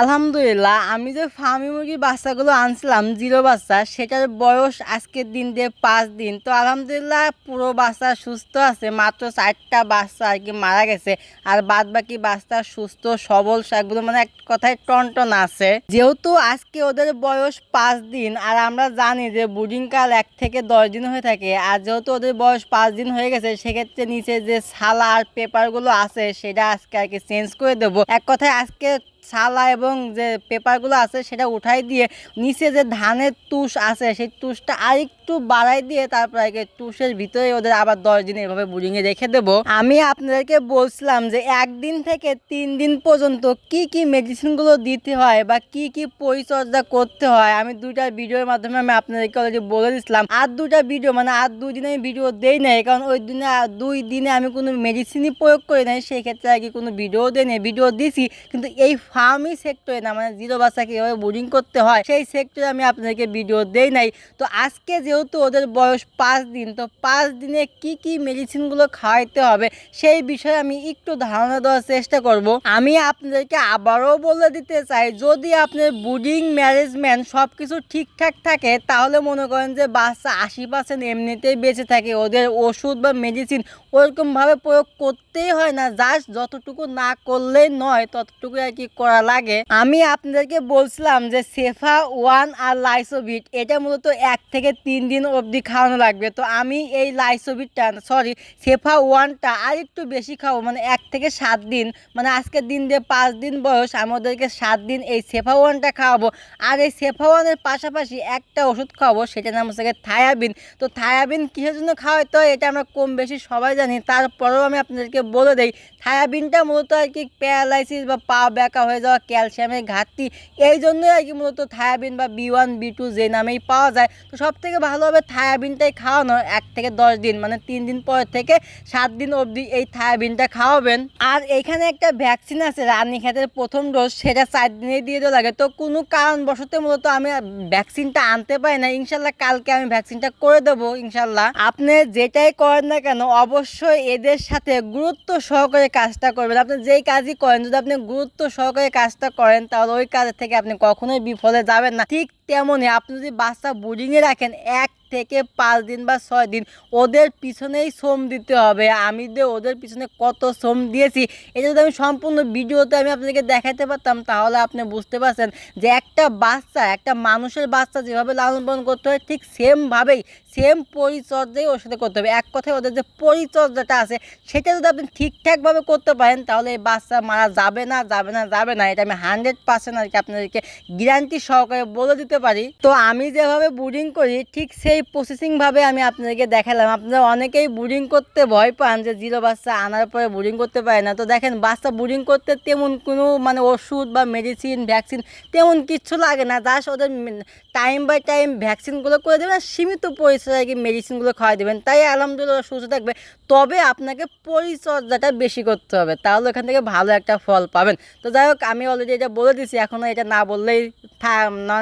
আলহামদুলিল্লাহ, আমি যে ফার্মি মুরগির বাচ্চাগুলো আনছিলাম, জিরো বাচ্চা, সেটার বয়স আজকের দিন দিয়ে পাঁচ দিন। তো আলহামদুলিল্লাহ পুরো বাচ্চা সুস্থ আছে, মাত্র চারটা বাচ্চা আর কি মারা গেছে। আর বাদ বাকি বাচ্চা সুস্থ, সবল সেগুলো মানে এক কথায় টনটন আছে। যেহেতু আজকে ওদের বয়স পাঁচ দিন, আর আমরা জানি যে বুডিং কাল এক থেকে দশ দিন হয়ে থাকে, আর যেহেতু ওদের বয়স পাঁচ দিন হয়ে গেছে, সেক্ষেত্রে নিচে যে ছালা আর পেপারগুলো আছে, সেটা আজকে আর কি চেঞ্জ করে দেবো। এক কথায় আজকে ছালা এবং যে পেপারগুলো আছে সেটা উঠাই দিয়ে নিচে যে ধানের তুষ আছে, সেই তুষটা আরেকটু বাড়াই দিয়ে তারপর তুষের ভিতরে ওদের আবার দশ দিন এভাবে বুড়িংয়ে রেখে দেবো। আমি আপনাদেরকে বলছিলাম যে একদিন থেকে তিন দিন পর্যন্ত কি কি মেডিসিনগুলো দিতে হয় বা কি কি পরিচর্যা করতে হয়, আমি দুইটা ভিডিওর মাধ্যমে আমি আপনাদেরকে অলরেডি বলে দিচ্ছিলাম আর দুটা ভিডিও মানে আর দুই দিনে আমি ভিডিও দেই নাই, কারণ ওই দিনে দুই দিনে আমি কোনো মেডিসিনই প্রয়োগ করি নাই, সেই ক্ষেত্রে আর কি কোনো ভিডিও দিই নাই ভিডিও দিছি, কিন্তু এই ফার্মি সেক্টরে না মানে জিরো বাচ্চা কীভাবে বোর্ডিং করতে হয়, সেই সেক্টরে আমি আপনাদেরকে ভিডিও দেই নাই। তো আজকে যেহেতু ওদের বয়স পাঁচ দিন, তো পাঁচ দিনে কি কি মেডিসিনগুলো খাওয়াইতে হবে সেই বিষয়ে আমি একটু ধারণা দেওয়ার চেষ্টা করব। আমি আপনাদেরকে আবারও বলে দিতে চাই, যদি আপনার বুডিং ম্যানেজমেন্ট সব কিছু ঠিকঠাক থাকে, তাহলে মনে করেন যে বাচ্চা আশি পার্সেন্ট এমনিতেই বেঁচে থাকে, ওদের ওষুধ বা মেডিসিন ওরকমভাবে প্রয়োগ করতেই হয় না, জাস্ট যতটুকু না করলেই নয় ততটুকু আর কি করা লাগে। আমি আপনাদেরকে বলছিলাম যে সেফা ওয়ান আর লাইসোভিট এটা মূলত এক থেকে তিন দিন অবধি খাওয়ানো লাগবে। তো আমি এই লাইসোভিটটা সরি সেফা ওয়ানটা আর একটু বেশি খাব মানে এক থেকে সাত দিন। মানে আজকের দিন দিয়ে পাঁচ দিন বয়স আমি ওদেরকে সাত দিন এই সেফা ওয়ানটা খাওয়াবো। আর এই সেফা ওয়ানের পাশাপাশি একটা ওষুধ খাওয়াবো, সেটার নাম হচ্ছে থায়াবিন তো থায়াবিন কিসের জন্য খাওয়াইতে হয় এটা আমরা কম বেশি সবাই জানি, তারপরেও আমি আপনাদেরকে বলে দেই থায়াবিনটা মূলত আর কি প্যারালাইসিস বা পা ব্যাকা হয়ে যাওয়া ক্যালসিয়ামের ঘাটতি, এই জন্যই আর কি মূলত থায়াবিন বা বি ওয়ান, বি টু যে নামেই পাওয়া যায়। তো সব থেকে ভালো হবে থায়াবিনটাই খাওয়ানো, এক থেকে দশ দিন মানে তিন দিন পর থেকে সাত দিন অবধি এই থায়াবিনটা খাওয়াবেন। আর এখানে একটা ভ্যাকসিন আছে, রানীক্ষেতের প্রথম ডোজ, সেটা চার দিনে দিয়ে দেওয়া লাগে। তো কোনো কারণবশত মূলত আমি ভ্যাকসিনটা আনতে পারি না। ইনশাল্লাহ কালকে আমি ভ্যাকসিনটা করে দেবো, ইনশাল্লাহ। আপনি যেটাই করেন না কেন, অবশ্যই এদের সাথে গুরুত্ব সহকারে কাজটা করবেন। আপনি যেই কাজই করেন, যদি আপনি গুরুত্ব সহকারে কাজটা করেন, তাহলে ওই কাজের থেকে আপনি কখনোই বিফলে যাবেন না। ঠিক তেমনই আপনি যদি বাচ্চা বোর্ডিংয়ে রাখেন, এক থেকে পাঁচ দিন বা ছয় দিন ওদের পিছনেই শ্রম দিতে হবে। আমি যে ওদের পিছনে কত শ্রম দিয়েছি, এটা যদি আমি সম্পূর্ণ ভিডিওতে আমি আপনাদেরকে দেখাতে পারতাম, তাহলে আপনি বুঝতে পারছেন যে একটা বাচ্চা, একটা মানুষের বাচ্চা যেভাবে লালন পালন করতে হয়, ঠিক সেমভাবেই, সেম পরিচর্যাই ওর সাথে করতে হবে। এক কথায় ওদের যে পরিচর্যাটা আছে, সেটা যদি আপনি ঠিকঠাকভাবে করতে পারেন, তাহলে এই বাচ্চা মারা যাবে না যাবে না যাবে না। এটা আমি হান্ড্রেড পার্সেন্ট আর কি আপনাদেরকে গ্যারান্টি সহকারে বলে দিতে পারি। তো আমি যেভাবে বুডিং করি, ঠিক সেই প্রসেসিংভাবে আমি আপনাদেরকে দেখালাম। আপনারা অনেকেই বুডিং করতে ভয় পান যে জিরো বাচ্চা আনার পরে বুডিং করতে পারে না। তো দেখেন বাচ্চা বুডিং করতে তেমন কোনো মানে ওষুধ বা মেডিসিন ভ্যাকসিন তেমন কিচ্ছু লাগে না। জাস্ট ওদের টাইম বাই টাইম ভ্যাকসিনগুলো করে দেবেন আর সীমিত পরিচর্যায় কি মেডিসিনগুলো খাওয়াই দেবেন। তাই আলহামদুলিল্লাহ সুস্থ থাকবে। তবে আপনাকে পরিচর্যাটা বেশি করতে হবে। তাহলে ওখান থেকে ভালো একটা ফল পাবেন। তো যাই হোক, আমি অলরেডি এটা বলে দিছি এখনও এটা না বললেই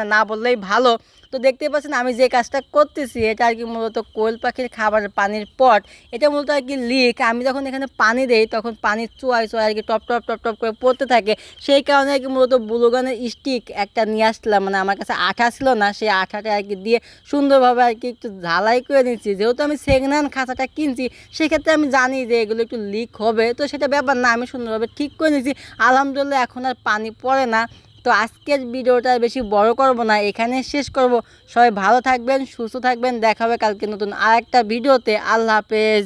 না- বললেই ভালো। তো দেখতে পাচ্ছেন, আমি যে কাজটা করতেছি, এটা আর কি মূলত কোয়েল পাখির খাবার পানির পট। এটা মূলত আর কি লিক আমি যখন এখানে পানি দেই, তখন পানির চুয়ায় চুয়ায় আর কি টপ টপ টপ টপ করে পড়তে থাকে। সেই কারণে আর কি মূলত ব্লুগানের স্টিক একটা নিয়ে আসলাম মানে আমার কাছে আঠা ছিল না। সেই আঠাটা আর কি দিয়ে সুন্দরভাবে আর কি একটু ঝালাই করে নিচ্ছি। যেহেতু আমি সেকেন্ড হ্যান্ড খাঁচাটা কিনছি, সেক্ষেত্রে আমি জানি যে এগুলো একটু লিক হবে। তো সেটা ব্যাপার না, আমি সুন্দরভাবে ঠিক করে নিচ্ছি আলহামদুলিল্লাহ এখন আর পানি পড়ে না। তো আজকের ভিডিওটা বেশি বড় করব না এখানে শেষ করব। সবাই ভালো থাকবেন, সুস্থ থাকবেন। দেখা হবে কালকে নতুন আর একটা ভিডিওতে। আল্লাহ হাফেজ।